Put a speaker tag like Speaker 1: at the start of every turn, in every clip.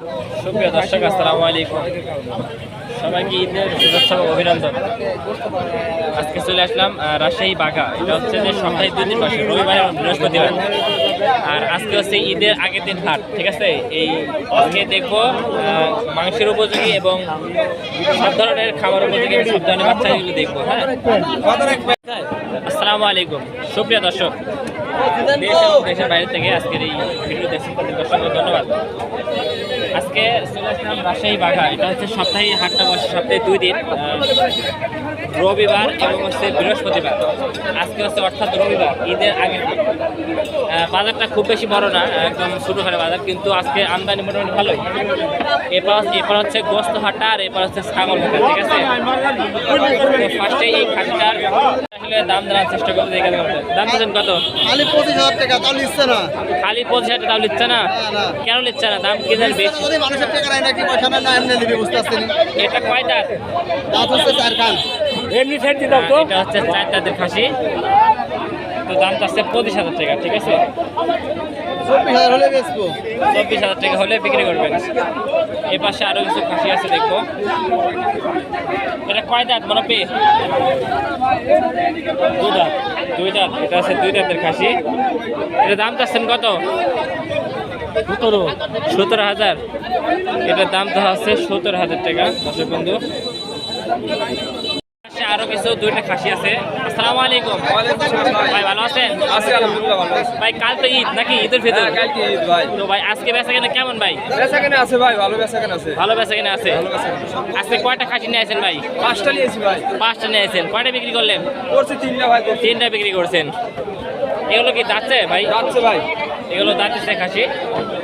Speaker 1: সুপ্রিয় দর্শক, আসসালামু আলাইকুম। সবাইকে ঈদের শুভেচ্ছা অভিনন্দন। আজকে চলে আসলাম রাজশাহী বাঘা। এটা হচ্ছে যে সপ্তাহে দুই দিন বসে, রবিবার এবং বৃহস্পতিবার। আর আজকে হচ্ছে ঈদের আগের দিন হাট, ঠিক আছে? এই আজকে দেখব মাংসের উপযোগী এবং সব ধরনের খাবার উপযোগী সব ধরনের বাচ্চাগুলো দেখব হ্যাঁ? আসসালামু আলাইকুম। সুপ্রিয় দর্শক, দেশ দেশের বাইরে থেকে আজকের এই ভিডিও দেখছেন তাদের দর্শককে ধন্যবাদ। আজকে চলে আসলাম রাজশাহী বাঘা। এটা হচ্ছে সপ্তাহে হাটটা বসে সপ্তাহে দুই দিন রবিবার এবং হচ্ছে বৃহস্পতিবার। আজকে হচ্ছে অর্থাৎ রবিবার, ঈদের আগে। বাজারটা খুব বেশি বড় না, একদম ছোটো খাটো বাজার, কিন্তু আজকে আমদানি মোটামুটি ভালোই। এরপর এরপর হচ্ছে গোস্ত হাটটা আর এরপর হচ্ছে ছাগল হাটটা, ঠিক আছে? ফার্স্টে এই আসলে দাম জানার চেষ্টা দাম দিচ্ছেন কত?
Speaker 2: খালি পঁচিশ হাজার টাকা তাও নিচ্ছে না।
Speaker 1: খালি পঁচিশ হাজার দাম নিচ্ছে না। কেন নিচ্ছে না? দাম কি জানি বেশি?
Speaker 2: যদি মানুষের টাকা নেয় নাকি পয়সা না এমনি নিবি বুঝতে পারছেন
Speaker 1: এটা কয় দাঁত?
Speaker 2: দাঁত হচ্ছে চার খান
Speaker 1: এমনি সাইড দিতে এটা হচ্ছে চার দাঁতের খাসি তো দামটা আছে পঁচিশ হাজার টাকা ঠিক আছে?
Speaker 2: চব্বিশ হাজার হলে বেচবো।
Speaker 1: চব্বিশ হাজার টাকা হলে বিক্রি করবেন। এ পাশে আরও কিছু খাসি আছে দেখব। এটা কয় দাঁত মনে পেয়ে দুই দাঁত দুই দাঁত। এটা আছে দুই দাঁতের খাসি। এটা দাম চাচ্ছেন কত? সতেরো। সতেরো হাজার। এটার দাম তো আছে সতেরো হাজার টাকা দর্শক বন্ধু। আরও কিছু দুইটা খাসি আছে। আসসালামু আলাইকুম। ভাই ভালো আছেন?
Speaker 3: আছে আলহামদুলিল্লাহ ভালো আছে।
Speaker 1: ভাই কাল তো ঈদ নাকি ঈদের ভিতর
Speaker 3: হ্যাঁ, কালকে ঈদ ভাই।
Speaker 1: তো ভাই আজকে বেচা কেনা কেমন ভাই?
Speaker 3: বেচা কেনা আছে ভাই ভালো বেচা কেনা আছে।
Speaker 1: ভালো বেচা কেনা আছে?
Speaker 3: ভালো বেচা কেনা।
Speaker 1: আজকে কয়টা খাসি নিয়ে আসেন ভাই?
Speaker 3: পাঁচটা নিয়েছি ভাই।
Speaker 1: পাঁচটা নিয়ে আসেন কয়টা বিক্রি করলেন?
Speaker 3: করছি তিনটা ভাই
Speaker 1: তিনটা বিক্রি করছেন। এগুলো কি যাচ্ছে ভাই?
Speaker 3: যাচ্ছে ভাই।
Speaker 1: এগুলো দাঁতছে খাসি।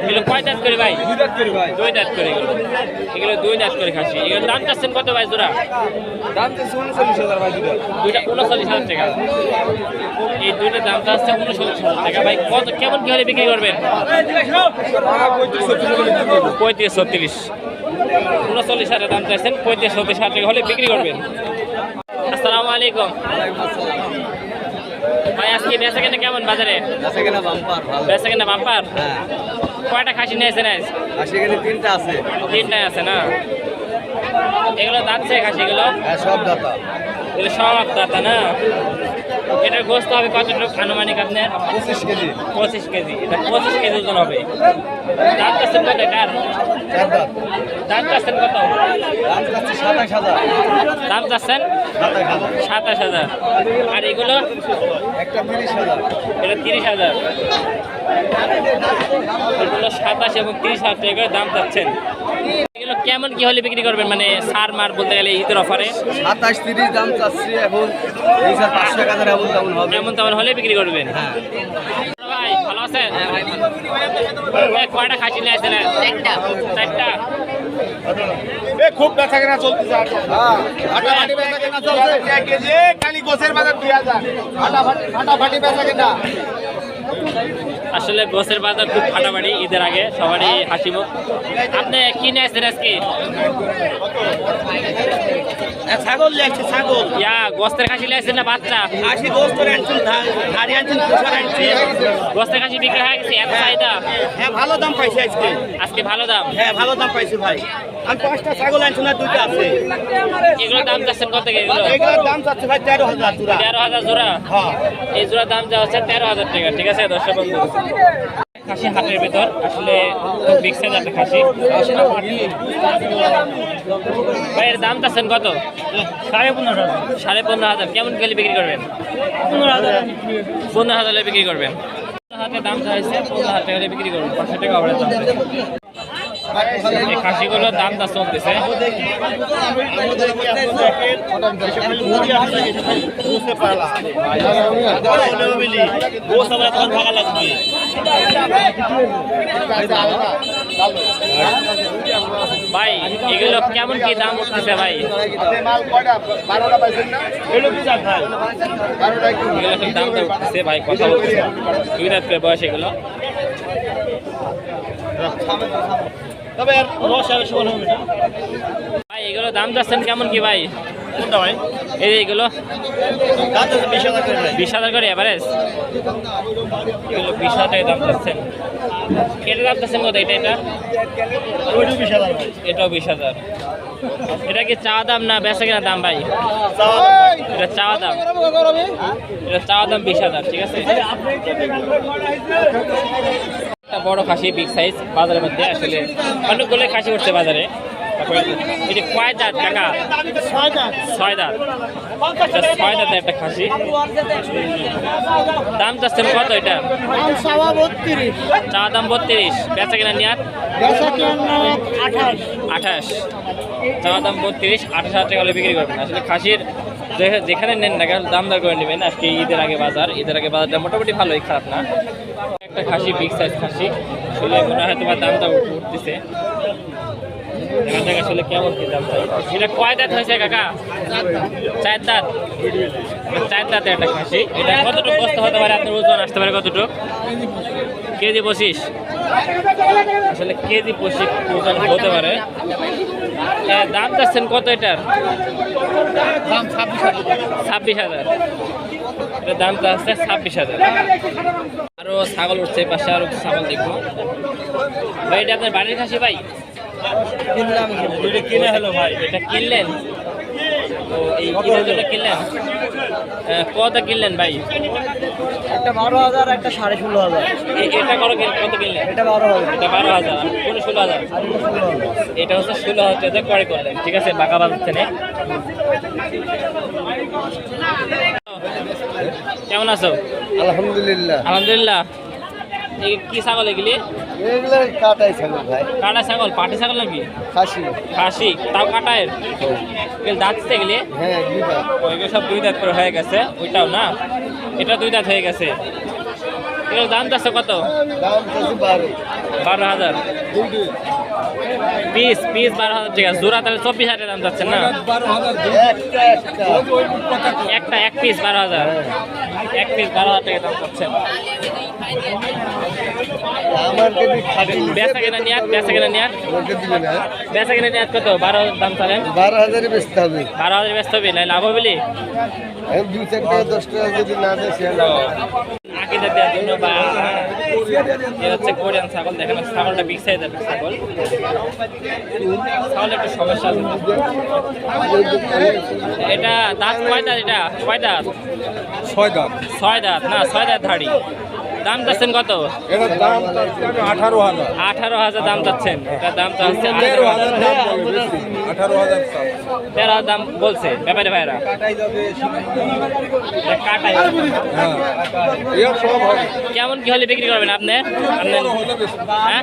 Speaker 1: এগুলো কয় দাঁত করে ভাই?
Speaker 3: দুই রাত করি ভাই।
Speaker 1: দুই দাঁত করে এগুলো। এগুলো দুই দাঁত করে খাসি। এগুলো দাম চাচ্ছেন কত ভাই জোড়া?
Speaker 3: দাম তো উনচল্লিশ হাজার ভাই
Speaker 1: দুইটা উনচল্লিশ হাজার টাকা। এই দুইটা দাম চাচ্ছে উনচল্লিশ হাজার টাকা। ভাই কত কেমন কি হলে বিক্রি করবেন।
Speaker 3: পঁয়ত্রিশ ছত্রিশ।
Speaker 1: উনচল্লিশ হাজার দাম চাইছেন পঁয়ত্রিশ ছত্রিশ হাজার টাকা হলে বিক্রি করবেন। আসসালামু আলাইকুম। ভাই আজকে বেচা কেনা কেমন বাজারে?
Speaker 2: বেচা কেনা বাম্পার ভালো।
Speaker 1: বেচা কেনা বাম্পার?
Speaker 2: হ্যাঁ।
Speaker 1: কয়টা খাসি নিয়েছেন আজ?
Speaker 2: আর সেখানে তিনটা আছে।
Speaker 1: তিনটাই আছে না? এগুলো দাঁতছে খাসি এগুলো
Speaker 2: হ্যাঁ সব দাতা।
Speaker 1: এগুলো সব দাঁতা না? এটার গোস্ত হবে কতটুকু আনুমানিক আপনার?
Speaker 2: পঁচিশ কেজি।
Speaker 1: পঁচিশ কেজি। এটা পঁচিশ কেজি ওজন হবে। দাঁত চাচ্ছেন কত এটার
Speaker 2: চার দাঁত।
Speaker 1: দাঁত চাচ্ছেন কত?
Speaker 2: দাম যাচ্ছে সাতাশ হাজার।
Speaker 1: চাচ্ছেন
Speaker 2: সাতাশ হাজার।
Speaker 1: আর এগুলো? এটা তিরিশ হাজার। এগুলো সাতাশ এবং তিরিশ হাজার টাকা দাম চাচ্ছেন। এগুলো কেমন কি হলে বিক্রি করবেন? মানে সার মার বলতে গেলে ঈদের অফারে?
Speaker 2: সাতাশ তিরিশ দাম চাচ্ছি এখন। এমন তেমন
Speaker 1: হলে বিক্রি করবেন?
Speaker 2: হ্যাঁ।
Speaker 1: আছেন কয়টা খাসি নিয়ে আসছেন চারটা?
Speaker 4: খুব বেচা কেনা চলতেছে
Speaker 2: চলছে।
Speaker 4: খালি গোছের বাজার দুই হাজার
Speaker 2: ফাটাফাটি ফাটাফাটি বেচা কেনা।
Speaker 1: আসলে গোসের বাজার খুব ফাটাফাটি ঈদের আগে সবারই হাসি মুখ। আপনি কি নিয়ে আসছেন আজকে
Speaker 4: ছাগল লাগছে ছাগল।
Speaker 1: ইয়া গোস্তের খাসি না বাচ্চা?
Speaker 4: আশি গোস করে আনছেন ধারি আনছেন কুসার আনছেন
Speaker 1: গোস্তের খাসি বিক্রি হয়ে গেছে এত চাহিদা?
Speaker 4: হ্যাঁ ভালো দাম পাইছি আজকে।
Speaker 1: আজকে ভালো দাম?
Speaker 4: হ্যাঁ ভালো দাম পাইছি ভাই। আমি পাঁচটা ছাগল আনছি না দুটো আছে।
Speaker 1: দাম চাচ্ছেন কত কি এগুলো?
Speaker 4: এগুলোর দাম চাচ্ছে ভাই তেরো হাজার চূড়া
Speaker 1: তেরো হাজার জোড়া?
Speaker 4: হ্যাঁ।
Speaker 1: এই জোড়ার দাম যা হচ্ছে তেরো হাজার টাকা ঠিক আছে দর্শক বন্ধু? খাসি হাটের ভেতর আসলে বিগ সাইজ একটা খাসি। ভাই এর দাম চাচ্ছেন কত? সাড়ে পনেরো হাজার। সাড়ে পনেরো হাজার। কেমন গেলে বিক্রি করবেন? পনেরো হাজার। পনেরো হাজার বিক্রি করবেন। হাতে দাম চাইছে পনেরো হাজার বিক্রি করবেন। পাঁচশো টাকা অর্ডার দাম খাসিগুলোর দাম দা চলতেছে। ভাই, এগুলো কেমন কি দাম উঠতেছে ভাই?
Speaker 4: এগুলো
Speaker 1: দাম উঠতেছে ভাই? কথা বলতেছে দুই রাত বয়স এগুলো।
Speaker 4: তবে আর রস আর সমান হবে না।
Speaker 1: ভাই এগুলো দাম যাচ্ছেন কেমন কি ভাই? কোনটা ভাই? এই এইগুলো বিশ হাজার করে এভারেজ এগুলো বিশ হাজার টাকা দাম চাচ্ছেন এটা দাম চাচ্ছেন কত এটা এটা? এটাও বিশ হাজার। এটা কি চাওয়া দাম না বেচা কিনা দাম ভাই? এটা চাওয়া দাম। এটা চাওয়া দাম বিশ হাজার ঠিক আছে? একটা বড় খাসি বিগ সাইজ বাজারের মধ্যে আসলে অনেকগুলো খাসি উঠছে বাজারে। দাঁতের একটা খাসি। কত এটা?
Speaker 5: আঠাশ।
Speaker 1: আঠাশ হাজার টাকা হলে বিক্রি করবেন। আসলে খাসির যেখানে নেন না কেন, দাম দর করে নেবেন। আজকে ঈদের আগে বাজার, ঈদের আগে বাজারটা মোটামুটি ভালোই, খারাপ না। একটা খাসি বিগ সাইজ খাসি। আসলে মনে হয় তোমার দামটা উঠ- উঠতেছে। দেখা যাক আসলে কেমন কি দাম এটা কয় দাঁত হয়েছে কাকা? চার দাঁত। চার দাঁতের একটা খাসি। এটা কতটুকু বস্তা হতে পারে? আপনার ওজন আসতে পারে কতটুকু? কেজি পঁচিশ। আসলে কেজি পঁচিশ ওজন হতে পারে। দাম চাচ্ছেন কত এটার?
Speaker 5: দাম ছাব্বিশ হাজার।
Speaker 1: ছাব্বিশ হাজার। এটার দাম চাচ্ছে ছাব্বিশ হাজার। আরও ছাগল উঠছে পাশে আরও ছাগল দেখব। ভাই এটা আপনার বাড়ির খাসি ভাই?
Speaker 5: কিনলাম
Speaker 1: এটা কিনে হলো ভাই। এটা কিনলেন? ও এই কিনে যেটা কিনলেন? কত কিনলেন ভাই?
Speaker 5: একটা বারো হাজার একটা সাড়ে ষোলো হাজার।
Speaker 1: এটা কত কিন- কত কিনলেন?
Speaker 5: এটা বারো হাজার।
Speaker 1: এটা বারো হাজার আর ষোলো হাজার।
Speaker 5: এটা
Speaker 1: হচ্ছে ষোলো হাজার টাকা করে করলেন ঠিক আছে? বাঁকা বাজার থেকে কেমন আছো?
Speaker 2: আলহামদুলিল্লাহ।
Speaker 1: আলহামদুলিল্লাহ। কি ছাগল এগুলি?
Speaker 2: এগুলো কাটাই ছাগল ভাই।
Speaker 1: কাটা ছাগল পাটি ছাগল নাকি?
Speaker 2: খাসি।
Speaker 1: খাসি তাও কাটায়ের এগুলো দাঁত এগুলি?
Speaker 2: হ্যাঁ
Speaker 1: ওইগুলো সব দুই দাঁত করে হয়ে গেছে ওইটাও না? এটা দুই দাঁত হয়ে গেছে। এগুলোর দাম যাচ্ছে কত?
Speaker 2: দাম বারো।
Speaker 1: বারো হাজার। পিস পিস বারো হাজার আছে জোড়া তাহলে চব্বিশ হাজার দাম যাচ্ছে না?
Speaker 2: একটা,
Speaker 1: এক পিস বারো হাজার। এক পিস বারো হাজার টাকা দাম
Speaker 2: খাটি
Speaker 1: বেচা কেনা নিয়াত বেচা কেনা নিয়াত বেচা কেনা নিয়াত কত? বারো দাম চালেন।
Speaker 2: বারো হাজারে বেচতে হবে
Speaker 1: বারো হাজার ব্যস্ত হবে না লাভ হবে
Speaker 2: টাকা টাকা না
Speaker 1: আকিদা দেওয়ার জন্য বা এটা হচ্ছে কোরিয়ান ছাগল দেখেন ছাগলটা বিগ সাইজের ছাগল। ছাগল একটু সমস্যা আছে। এটা দাঁত কয় দাঁত এটা কয় দাঁত?
Speaker 3: ছয় দাঁত।
Speaker 1: ছয় দাঁত না ছয় দাঁত ধাড়ি। দাম চাচ্ছেন কত?
Speaker 3: এটার দাম আঠারো হাজার।
Speaker 1: আঠারো হাজার দাম চাচ্ছেন। এটার দাম চাচ্ছে
Speaker 3: তেরো হাজার আঠারো
Speaker 1: তেরো হাজার দাম বলছে ব্যাপারে ভাইরা কাটাই
Speaker 3: হ্যাঁ
Speaker 1: কেমন কি হলে বিক্রি করবেন আপনি? হ্যাঁ?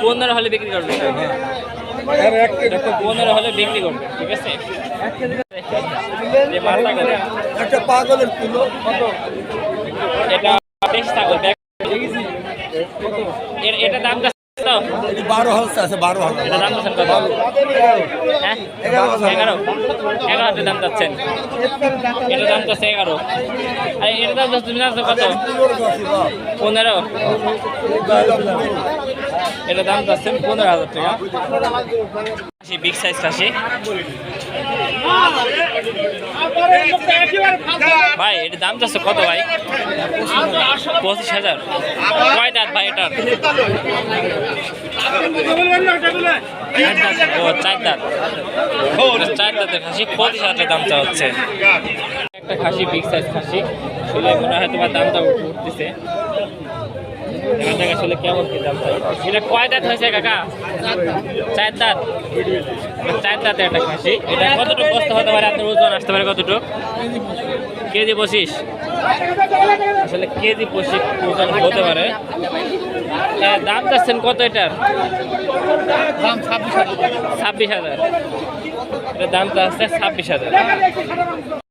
Speaker 3: পনেরো হলে
Speaker 1: হলে বিক্রি করবেন। এটা পনেরো হলে বিক্রি করবে ঠিক আছে?
Speaker 3: একটা পাগলের কিলো
Speaker 1: এটা এটা দাম
Speaker 3: বারো হাজার আছে বারো হাজার
Speaker 1: এটা দাম কত? হ্যাঁ? এগারো এগারো। হাজার দাম চাচ্ছেন এটা দাম চাচ্ছে এগারো। আর এটা দাম চাচ্ছে তুমি কত? পনেরো। এটা দাম চাচ্ছেন পনেরো হাজার টাকা। বিগ সাইজ খাসি ভাই, এটার দাম চাচ্ছে কত ভাই? পঁচিশ হাজার। কয় দাঁত ভাই এটার? চার দাঁত। চার দাঁতের খাসি, পঁচিশ দাম একটা খাসি বিগ সাইজ খাসি। মনে হয় তোমার দামটা উঠ- উঠতেছে। দেখা আসলে কেমন কি দাম এটা কয় দাঁত হয়েছে কাকা? চার দাঁত। চার দাঁতের একটা খাসি। এটা কতটুকু বস্তা হতে পারে? আপনার ওজন আসতে পারে কতটুকু? কেজি পঁচিশ। আসলে কেজি পঁচিশ ওজন হতে পারে। দাম চাচ্ছেন কত এটার?
Speaker 5: দাম ছাব্বিশ হাজার।
Speaker 1: ছাব্বিশ হাজার। এটার দাম চাচ্ছে ছাব্বিশ হাজার।